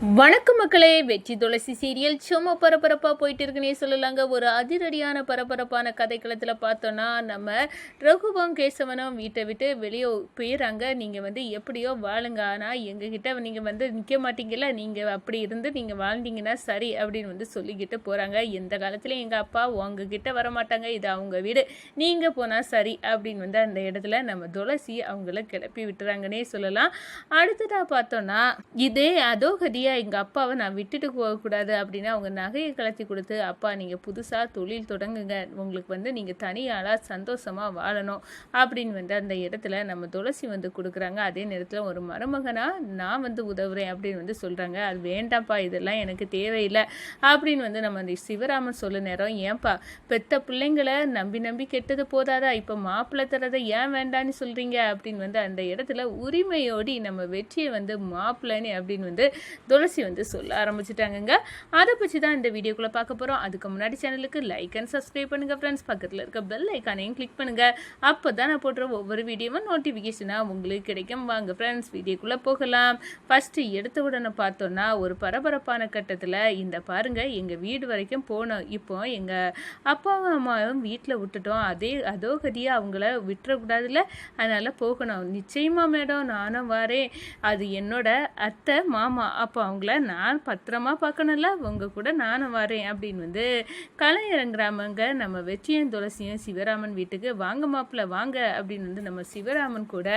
வணக்கம் மக்களே வெற்றி துளசி சீரியல் சும்மா பரபரப்பாக போயிட்டு இருக்குன்னே சொல்லலாங்க. ஒரு அதிரடியான பரபரப்பான கதைக்களத்தில் பார்த்தோன்னா நம்ம ரகுவம் கேசவனும் வீட்டை விட்டு வெளியே போயிடுறாங்க நீங்கள் வந்து எப்படியோ வாழுங்க. ஆனால் எங்ககிட்ட நீங்கள் வந்து நிற்க மாட்டீங்கல்ல. நீங்கள் அப்படி இருந்து நீங்கள் வாழ்ந்தீங்கன்னா சரி அப்படின்னு வந்து சொல்லிக்கிட்டு போகிறாங்க எந்த காலத்துலையும் எங்கள் அப்பா உங்ககிட்ட வர மாட்டாங்க இது அவங்க வீடு. நீங்கள் போனால் சரி அப்படின்னு வந்து அந்த இடத்துல நம்ம துளசி அவங்கள கிளப்பி விட்டுறாங்கன்னே சொல்லலாம். அடுத்ததாக பார்த்தோன்னா இதே அதோகதியை கதியா எங்கள் அப்பாவை நான் விட்டுட்டு போகக்கூடாது அப்படின்னு அவங்க நகையை கலத்தி கொடுத்து அப்பா நீங்கள் புதுசாக தொழில் தொடங்குங்க. உங்களுக்கு வந்து நீங்கள் தனியாளாக சந்தோஷமாக வாழணும். அப்படின்னு வந்து அந்த இடத்துல நம்ம துளசி வந்து கொடுக்குறாங்க. அதே நேரத்தில் ஒரு மருமகனாக நான் வந்து உதவுறேன் அப்படின்னு வந்து சொல்கிறாங்க அது வேண்டாம்ப்பா இதெல்லாம் எனக்கு தேவையில்லை. அப்படின்னு வந்து நம்ம அந்த சிவராமன் சொல்ல நேரம் ஏன்பா பெத்த பிள்ளைங்களை நம்பி நம்பி கெட்டது போதாதா? இப்போ மாப்பிள்ளை தரதை ஏன் வேண்டான்னு சொல்கிறீங்க அப்படின்னு வந்து அந்த இடத்துல உரிமையோடி நம்ம வெற்றியை வந்து மாப்பிள்ளைன்னு அப்படின்னு வந்து துளசி வந்து சொல்ல ஆரம்பிச்சிட்டாங்கங்க. அதை பற்றி தான் இந்த வீடியோக்குள்ளே பார்க்க போகிறோம் அதுக்கு முன்னாடி சேனலுக்கு லைக் அண்ட் சப்ஸ்கிரைப் பண்ணுங்கள் ஃப்ரெண்ட்ஸ் பக்கத்தில் இருக்க பெல் ஐக்கானையும் கிளிக் பண்ணுங்கள் அப்போ தான் நான் போடுற ஒவ்வொரு வீடியோவும் நோட்டிஃபிகேஷனாக உங்களுக்கு கிடைக்கும். வாங்க ஃப்ரெண்ட்ஸ் வீடியோக்குள்ளே போகலாம். ஃபஸ்ட்டு எடுத்த உடனே பார்த்தோன்னா ஒரு பரபரப்பான கட்டத்தில் இந்த பாருங்கள் எங்கள் வீடு வரைக்கும் போனோம். இப்போ எங்கள் அப்பாவும் அம்மாவும் வீட்டில் விட்டுட்டோம். அதே அதோ கதியாக அவங்கள விட்டுறக்கூடாதுல அதனால் போகணும். நிச்சயமாக மேடம் நானும் வரேன். அது என்னோட அத்தை மாமா அப்போ அவங்கள நான் பத்திரமா பார்க்கணும்ல? உங்க கூட நானும் வரேன் அப்படின்னு வந்து களை இறங்குறாமங்க நம்ம வெற்றியன் துளசியும் சிவராமன் வீட்டுக்கு வாங்க மாப்பிள்ள வாங்க அப்படின்னு வந்து நம்ம சிவராமன் கூட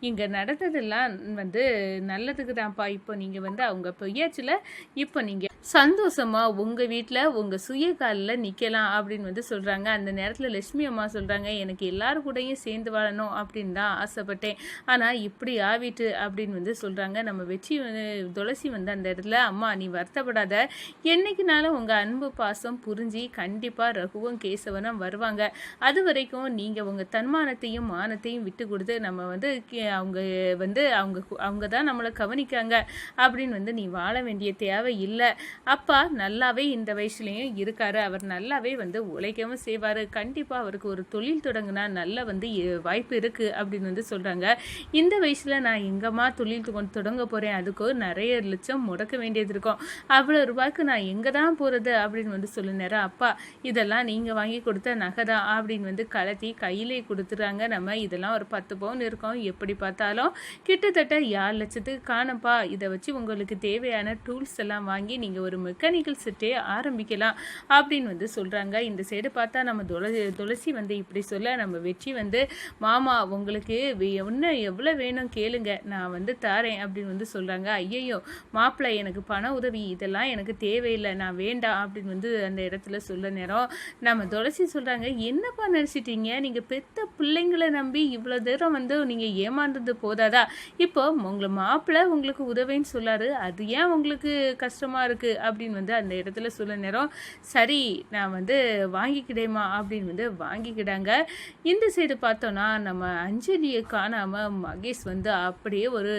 இங்கே நடந்ததெல்லாம் வந்து நல்லதுக்கு தான்ப்பா இப்போ நீங்கள் வந்து அவங்க பொய்யாச்சுல இப்போ நீங்கள் சந்தோஷமாக உங்கள் வீட்டில் உங்கள் சுய காலில் நிற்கலாம் அப்படின்னு வந்து சொல்கிறாங்க அந்த நேரத்தில் லட்சுமி அம்மா சொல்கிறாங்க எனக்கு எல்லாரும் கூடயும் சேர்ந்து வாழணும் அப்படின்னு தான் ஆசைப்பட்டேன். ஆனால் இப்படி ஆவிட்டு அப்படின்னு வந்து சொல்கிறாங்க நம்ம வெற்றி வந்து துளசி வந்து அந்த இடத்துல அம்மா நீ வருத்தப்படாத. என்னைக்குனாலும் உங்கள் அன்பு பாசம் புரிஞ்சு கண்டிப்பாக ரகுவும் கேசவனும் வருவாங்க. அது வரைக்கும் நீங்கள் உங்கள் தன்மானத்தையும் மானத்தையும் விட்டு கொடுத்து நம்ம வந்து கே- அவங்க வந்து அவங்க கு- அவங்க தான் நம்மளை கவனிக்காங்க அப்படின்னு வந்து நீ வாழ வேண்டிய தேவை இல்லை. அப்பா நல்லாவே இந்த வயசுலேயும் இருக்காரு. அவர் நல்லாவே வந்து உழைக்கவும் செய்வார். கண்டிப்பாக அவருக்கு ஒரு தொழில் தொடங்கினா நல்லா வந்து வாய்ப்பு இருக்குது அப்படின்னு வந்து சொல்கிறாங்க இந்த வயசில் நான் எங்கம்மா தொழில் தொடங்க போகிறேன் அதுக்கு நிறைய லட்சம் முடக்க வேண்டியது இருக்கும். அவ்வளோ ரூபாய்க்கு நான் எங்கே தான் போகிறது அப்படின்னு வந்து சொல்ல நேரம் அப்பா இதெல்லாம் நீங்கள் வாங்கி கொடுத்த நகை தான் அப்படின்னு வந்து கலத்தி கையிலே கொடுத்துறாங்க. நம்ம இதெல்லாம் ஒரு பத்து பவுன் இருக்கும். எப்படி பார்த்தாலும் கிட்டத்தட்ட ஏழு லட்சத்துக்கு காணப்பா இதை வச்சு உங்களுக்கு தேவையான டூல்ஸ் எல்லாம் வாங்கி நீங்கள் ஒரு மெக்கானிக்கல் செட்டே ஆரம்பிக்கலாம் அப்படின்னு வந்து சொல்கிறாங்க இந்த சைடு பார்த்தா நம்ம துளசி துளசி வந்து இப்படி சொல்ல நம்ம வெற்றி வந்து மாமா உங்களுக்கு இன்னும் எவ்வளோ வேணும் கேளுங்க நான் வந்து தாரேன் அப்படின்னு வந்து சொல்கிறாங்க ஐயையோ மாப்பிள்ளை எனக்கு பண உதவி இதெல்லாம் எனக்கு தேவையில்லை நான் வேண்டாம் அப்படின்னு வந்து அந்த இடத்துல சொல்ல நேரம். நம்ம துளசி சொல்கிறாங்க என்னப்பா நினச்சிட்டீங்க நீங்கள் பெத்த பிள்ளைங்களை நம்பி இவ்வளோ தூரம் வந்து நீங்கள் ஏமாந்தது போதாதா? இப்போ உங்களை மாப்பிள்ளை உங்களுக்கு உதவின்னு சொல்லாரு. அது ஏன் உங்களுக்கு கஷ்டமாக இருக்குது அப்படின்னு வந்து அந்த இடத்துல சொல்ல நேரம். சரி நான் வந்து வாங்கிக்கிடேமா அப்படின்னு வந்து வாங்கிக்கிடாங்க. இந்த சைடு பார்த்தோன்னா நம்ம அஞ்சலியை காணாமல் மகேஷ் வந்து அப்படியே ஒரு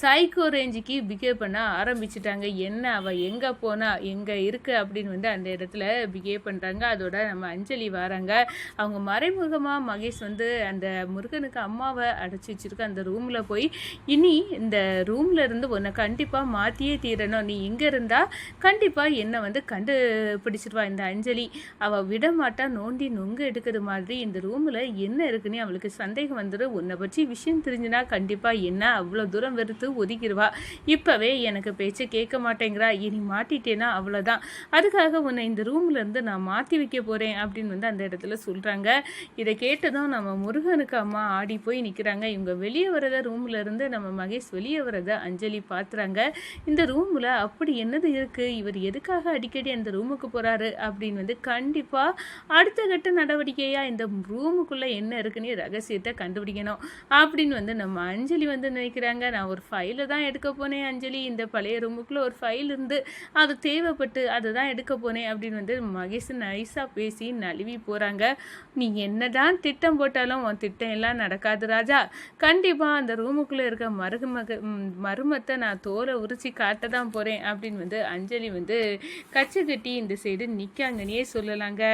சைக்கோ ரேஞ்சுக்கு பிஹேவ் பண்ண ஆரம்பிச்சிட்டாங்க. என்ன அவள் எங்கே போனா எங்கே இருக்கு அப்படின்னு வந்து அந்த இடத்துல பிஹேவ் பண்ணுறாங்க அதோட நம்ம அஞ்சலி வராங்க. அவங்க மறைமுகமாக மகேஷ் வந்து அந்த முருகனுக்கு அம்மாவை அடைச்சி வச்சிருக்க அந்த ரூமில் போய் இனி இந்த ரூம்ல இருந்து உன்னை கண்டிப்பாக மாற்றியே தீரணும். நீ இங்கே இருந்தா கண்டிப்பாக என்னை வந்து கண்டுபிடிச்சிருவா இந்த அஞ்சலி. அவள் விடமாட்டா நோண்டி நொங்கு எடுக்கிறது மாதிரி இந்த ரூமில் என்ன இருக்குன்னு அவளுக்கு சந்தேகம் வந்துடும் உன்னை பற்றி விஷயம் தெரிஞ்சுனா கண்டிப்பாக என்ன அவ்வளோ தூரம் வெறுத்து ஒதுக்கிடுவா இப்போவே எனக்கு பேச்சு கேட்க மாட்டேங்கிறா. இனி மாட்டிட்டேன்னா அவ்வளோதான். அதுக்காக உன்னை இந்த ரூம்லேருந்து நான் மாற்றி வைக்க போகிறேன் அப்படின்னு வந்து அந்த இடத்துல சொல்கிறாங்க இதை கேட்டதும் நம்ம முருகனுக்கு அம்மா ஆடி போய் நிற்கிறாங்க இவங்க வெளியே வரத ரூம்லேருந்து நம்ம மகேஷ் வெளியே வரத அஞ்சலி பார்த்துறாங்க இந்த ரூமில் அப்படி என்னது இருக்குது இவர் எதுக்காக அடிக்கடி அந்த ரூமுக்கு போகிறாரு அப்படின்னு வந்து கண்டிப்பாக அடுத்த கட்ட நடவடிக்கையாக இந்த ரூமுக்குள்ளே என்ன இருக்குன்னு ரகசியத்தை கண்டுபிடிக்கணும் அப்படின்னு வந்து நம்ம அஞ்சலி வந்து நினைக்கிறாங்க. நான் ஒரு ஃபைலை தான் எடுக்க போனேன் அஞ்சலி. இந்த பழைய ரூமுக்குள்ளே ஒரு ஃபைல் இருந்து அது தேவைப்பட்டு அதை தான் எடுக்க போனேன் அப்படின்னு வந்து மகேஷ் நைஸாக பேசி நழுவி போகிறாங்க நீ என்ன தான் திட்டம் போட்டாலும் உன் திட்டம் எல்லாம் நடக்காது ராஜா. கண்டிப்பாக அந்த ரூமுக்குள்ளே இருக்க மருமக மருமத்தை நான் தோலை உரிச்சி காட்ட தான் போகிறேன் அப்படின்னு வந்து வந்து அஞ்சலி வந்து கச்சை கட்டி இந்த சைடு நிற்காங்கன்னே சொல்லலாங்க.